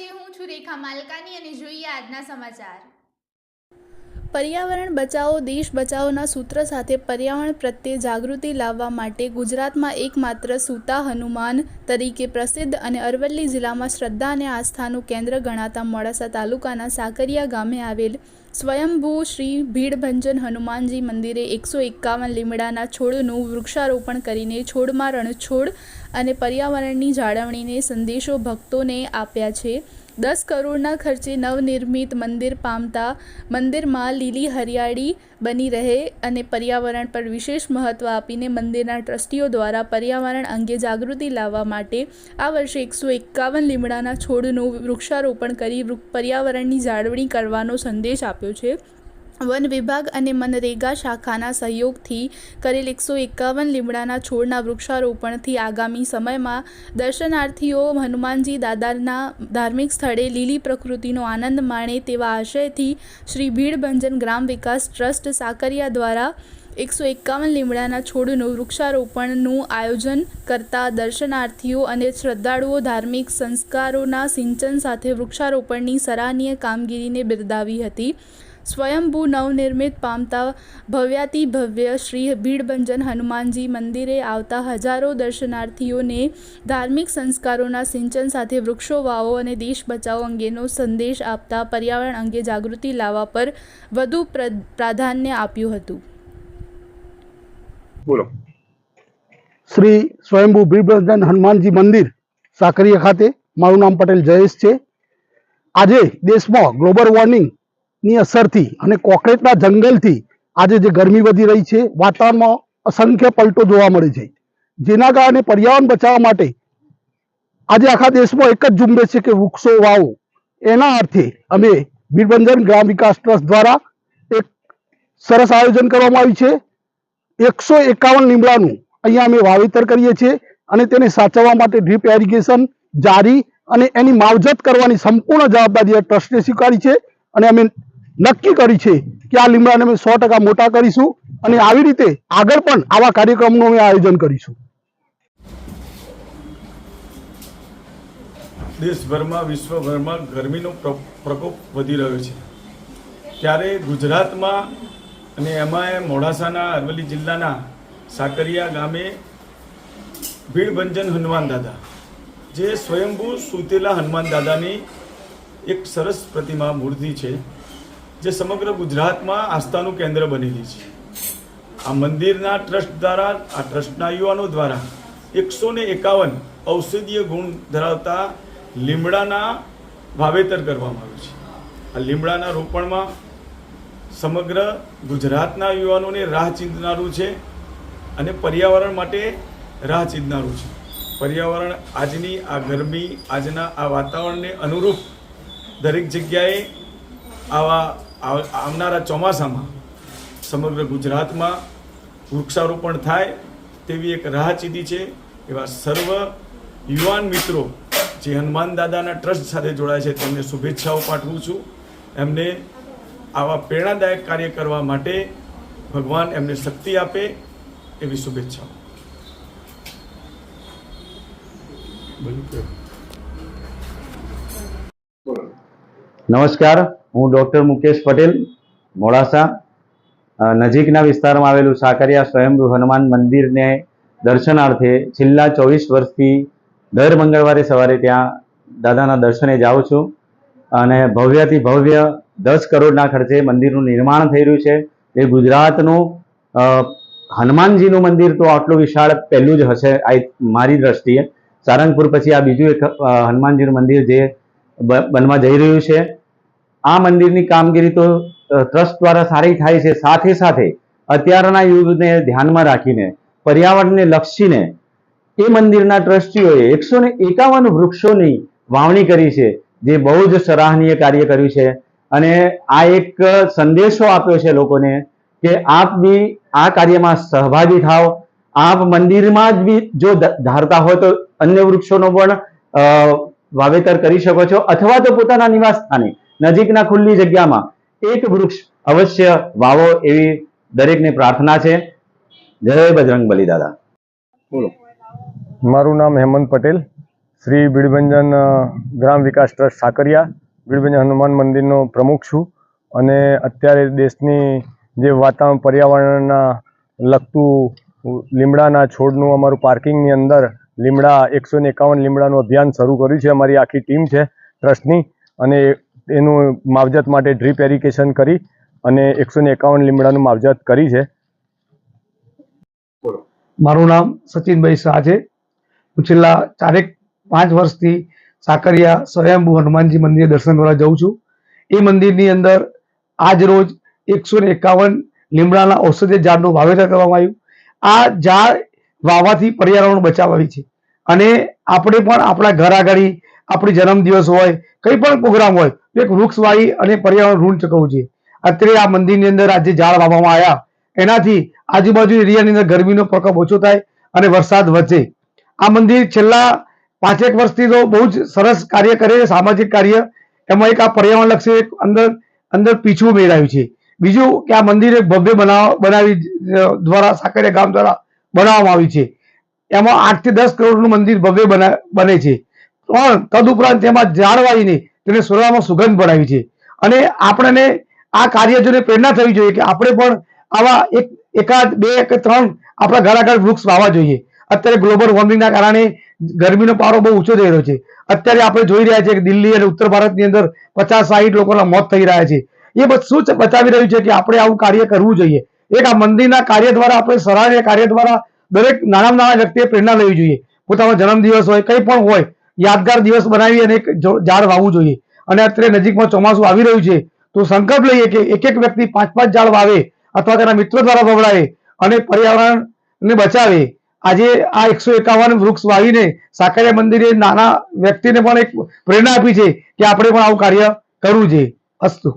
છીએ હું છું રેખા માલકાની અને જોઈએ આજના સમાચાર. પર્યાવરણ બચાવો, દેશ બચાવોના સૂત્ર સાથે પર્યાવરણ પ્રત્યે જાગૃતિ લાવવા માટે ગુજરાતમાં એકમાત્ર સૂતા હનુમાન તરીકે પ્રસિદ્ધ અને અરવલ્લી જિલ્લામાં શ્રદ્ધા અને આસ્થાનું કેન્દ્ર ગણાતા મોડાસા તાલુકાના સાકરિયા ગામે આવેલ સ્વયંભૂ શ્રી ભીડભંજન હનુમાનજી મંદિરે એકસો એકાવન લીમડાના છોડનું વૃક્ષારોપણ કરીને છોડમાં રણછોડ અને પર્યાવરણની જાળવણીને સંદેશો ભક્તોને આપ્યા છે. દસ કરોડના ખર્ચે નવનિર્મિત મંદિર પામતા મંદિરમાં લીલી હરિયાળી બની રહે અને પર્યાવરણ પર વિશેષ મહત્ત્વ આપીને મંદિરના ટ્રસ્ટીઓ દ્વારા પર્યાવરણ અંગે જાગૃતિ લાવવા માટે આ વર્ષે એકસો એકાવન લીમડાના છોડનું વૃક્ષારોપણ કરી પર્યાવરણની જાળવણી કરવાનો સંદેશ આપ્યો છે. વન વિભાગ અને મનરેગા શાખાના સહયોગથી કરેલ એકસો એકાવન લીમડાના છોડના વૃક્ષારોપણથી આગામી સમયમાં દર્શનાર્થીઓ હનુમાનજી દાદાના ધાર્મિક સ્થળે લીલી પ્રકૃતિનો આનંદ માણે તેવા આશયથી શ્રી ભીડભંજન ગ્રામ વિકાસ ટ્રસ્ટ સાકરિયા દ્વારા એકસો એકાવન લીમડાના છોડનું વૃક્ષારોપણનું આયોજન કરતા દર્શનાર્થીઓ અને શ્રદ્ધાળુઓ ધાર્મિક સંસ્કારોના સિંચન સાથે વૃક્ષારોપણની સરાહનીય કામગીરીને બિરદાવી હતી. સ્વયંભૂ નવનિર્મિત પામતા ભવ્યાતિ ભવ્ય શ્રી ભીડભંજન હનુમાનજી મંદિરે આવતા હજારો દર્શનાર્થીઓને ધાર્મિક સંસ્કારોના સિંચન સાથે વૃક્ષો વાવો અને દેશ બચાવો અંગેનો સંદેશ આપતા પર્યાવરણ અંગે જાગૃતિ લાવવા પર વધુ પ્ર પ્રાધાન્ય આપ્યું હતું. બોલો. શ્રી સ્વયંભૂ ભીડભંજન હનુમાનજી મંદિર સાકરીયા ખાતે મારું નામ પટેલ જયેશ છે. આજે દેશમાં ગ્લોબલ વોર્મિંગ ની અસરથી અને કોકરેટના જંગલથી આજે જે ગરમી વધી રહી છે, વાતાવરણમાં અસંખ્ય પલટો જોવા મળે છે. જેના કારણે પર્યાવરણ બચાવવા માટે આજે આખા દેશમાં એક જ ઝુંબેશ છે કે વૃક્ષો, વાવો. એના અર્થે અમે બીરબંજન ગ્રામ વિકાસ ટ્રસ્ટ દ્વારા એક સરસ આયોજન કરવામાં આવ્યું છે. એકસો એકાવન લીમડાનું અહીંયા અમે વાવેતર કરીએ છીએ અને તેને સાચવવા માટે ડ્રીપ એરિગેશન જારી અને એની માવજત કરવાની સંપૂર્ણ જવાબદારી ટ્રસ્ટે સ્વીકારી છે અને અમે નક્કી કરી છે કે આ લીમડાને અમે સો મોટા કરીશું અને આવી રીતે આગળ પણ આવા કાર્યક્રમનું અમે આયોજન કરીશું. દેશભરમાં, વિશ્વભરમાં ગરમીનો પ્રકોપ વધી રહ્યો છે. ત્યારે ગુજરાતમાં અને એમાં મોડાસાના, અરવલ્લી જિલ્લાના સાકરિયા ગામે ભીડભંજન હનુમાન દાદા, જે સ્વયંભૂ સૂતેલા હનુમાન દાદાની એક સરસ પ્રતિમા મૂર્તિ છે. જે સમગ્ર ગુજરાતમાં આસ્થાનું કેન્દ્ર બનેલી છે. આ મંદિરના ટ્રસ્ટ દ્વારા, આ ટ્રસ્ટના યુવાનો દ્વારા એકસો ને એકાવન ઔષધીય ગુણ ધરાવતા લીમડાના વાવેતર કરવામાં આવ્યું છે. આ લીમડાના રોપણમાં સમગ્ર ગુજરાતના યુવાનોને રાહ ચીંધનારું છે અને પર્યાવરણ માટે રાહ ચીંધનારું છે. પર્યાવરણ આજની આ ગરમી, આજના આ વાતાવરણને અનુરૂપ દરેક જગ્યાએ આવા આવનારા ચોમાસામાં સમગ્ર ગુજરાતમાં વૃક્ષારોપણ થાય તેવી એક રાહ ચીધી છે એવા સર્વ યુવાન મિત્રો જે હનુમાન દાદાના ટ્રસ્ટ સાથે જોડાય છે તેમને શુભેચ્છાઓ પાઠવું છું. એમને આવા પ્રેરણાદાયક કાર્ય કરવા માટે ભગવાન એમને શક્તિ આપે એવી શુભેચ્છાઓ. નમસ્કાર. હું ડૉક્ટર મુકેશ પટેલ, મોડાસા નજીકના વિસ્તારમાં આવેલું સાકરિયા સ્વયંભૂ હનુમાન મંદિરને દર્શનાર્થે છેલ્લા ચોવીસ વર્ષથી દર મંગળવારે સવારે ત્યાં દાદાના દર્શને જાઉં છું અને ભવ્યથી ભવ્ય દસ કરોડના ખર્ચે મંદિરનું નિર્માણ થઈ રહ્યું છે. એ ગુજરાતનું હનુમાનજીનું મંદિર તો આટલું વિશાળ પહેલું જ હશે આઈ મારી દ્રષ્ટિએ. સારંગપુર પછી આ બીજું એક હનુમાનજીનું મંદિર જે બનવા જઈ રહ્યું છે. આ મંદિરની કામગીરી તો ટ્રસ્ટ દ્વારા સારી થાય છે. સાથે સાથે અત્યારના યુગને ધ્યાનમાં રાખીને, પર્યાવરણને લક્ષીને એ મંદિરના ટ્રસ્ટીઓએ એકસો ને એકાવન વૃક્ષોની વાવણી કરી છે, જે બહુ જ સરાહનીય કાર્ય કર્યું છે. અને આ એક સંદેશો આપ્યો છે લોકોને કે આપ બી આ કાર્યમાં સહભાગી થાવ આપ મંદિરમાં જ બી જો ધારતા હોય તો અન્ય વૃક્ષોનો પણ વાવેતર કરી શકો છો. અથવા તો પોતાના નિવાસ સ્થાને નજીકના ખુલ્લી જગ્યામાં એક વૃક્ષ અવશ્ય વાવો એવી દરેકને પ્રાર્થના છે. જય બજરંગ બલી દાદા. બોલો. મારું નામ હેમંત પટેલ, શ્રી બીડભંજન ગ્રામ વિકાસ ટ્રસ્ટ સાકરિયા. બીડભંજન હનુમાન મંદિરનો પ્રમુખ છું અને અત્યારે દેશની જે વાતાવરણ પર્યાવરણના લગતું લીમડાના છોડનું અમારું પાર્કિંગની અંદર લીમડા, એકસો ને એકાવન લીમડાનું અભિયાન શરૂ કર્યું છે. અમારી આખી ટીમ છે ટ્રસ્ટની અને એનું માવજત માટે ડ્રીપ એરિકેશન કરી અને એકસો ને એકાવન લીમડાનું માવજત કરી છે. મારું નામ સચિનભાઈ શાહ છે. હું છેલ્લા ચારેક પાંચ વર્ષથી સાકરિયા સ્વયંભૂ હનુમાનજી મંદિરે દર્શન કરવા જઉં છું. એ મંદિરની અંદર આજ રોજ એકસો ને એકાવન લીમડાના ઔષધીય ઝાડનું વાવેતર કરવામાં આવ્યું. આ ઝાડ વાવાથી પર્યાવરણ બચાવવાની છે. અને આપણે પણ આપણા ઘર આગળ આપણી જન્મદિવસ હોય, કંઈ પણ પ્રોગ્રામ હોય, તો એક વૃક્ષ વાવી અને પર્યાવરણ ઋણ ચૂકવવું જોઈએ. અત્યારે આ મંદિરની અંદર આજે ઝાડ વાવવામાં આવ્યા. એનાથી આજુબાજુ એરિયાની અંદર ગરમીનો પ્રકોપ ઓછો થાય અને વરસાદ વધે. આ મંદિર છેલ્લા પાંચેક વર્ષથી તો બહુ જ સરસ કાર્ય કરે છે, સામાજિક કાર્ય. એમાં એક આ પર્યાવરણલક્ષી એક અંદર અંદર પીછું મેળવ્યું છે. બીજું કે આ મંદિર એક ભવ્ય બનાવ, બનાવી દ્વારા, સાકરિયા ગામ દ્વારા બનાવવામાં આવ્યું છે. એમાં આઠથી દસ કરોડનું મંદિર ભવ્ય બને છે. પણ તદુપરાંત તેમાં વાવીને તેને સોનામાં સુગંધ પડાવી છે. અને આપણને આ કાર્ય જોઈને પ્રેરણા થવી જોઈએ કે આપણે પણ આવા એક, એકાદ, બે કે ત્રણ આપણા ઘર આગળ વૃક્ષ વાવવા જોઈએ. અત્યારે ગ્લોબલ વોર્મિંગના કારણે ગરમીનો પારો બહુ ઊંચો થઈ રહ્યો છે. અત્યારે આપણે જોઈ રહ્યા છીએ કે દિલ્હી અને ઉત્તર ભારતની અંદર પચાસ, સાહીઠ લોકોના મોત થઈ રહ્યા છે. એ શું બતાવી રહ્યું છે કે આપણે આવું કાર્ય કરવું જોઈએ. એક આ મંદિરના કાર્ય દ્વારા આપણે સરાહનીય કાર્ય દ્વારા દરેક નાના નાના વ્યક્તિએ પ્રેરણા લેવી જોઈએ. પોતાનો જન્મદિવસ હોય, કંઈ પણ હોય યાદગાર દિવસ બનાવી અને એક ઝાડ વાવવું જોઈએ. અને અત્યારે નજીકમાં ચોમાસું આવી રહ્યું છે, તો સંકલ્પ લઈએ કે એક એક વ્યક્તિ પાંચ પાંચ ઝાડ વાવે અથવા તેના મિત્રો દ્વારા વવડાવે અને પર્યાવરણને બચાવે. આજે આ એકસો એકાવન વૃક્ષ વાવીને સાકરિયા મંદિરે નાના વ્યક્તિને પણ એક પ્રેરણા આપી છે કે આપણે પણ આવું કાર્ય કરવું જોઈએ. અસ્તુ.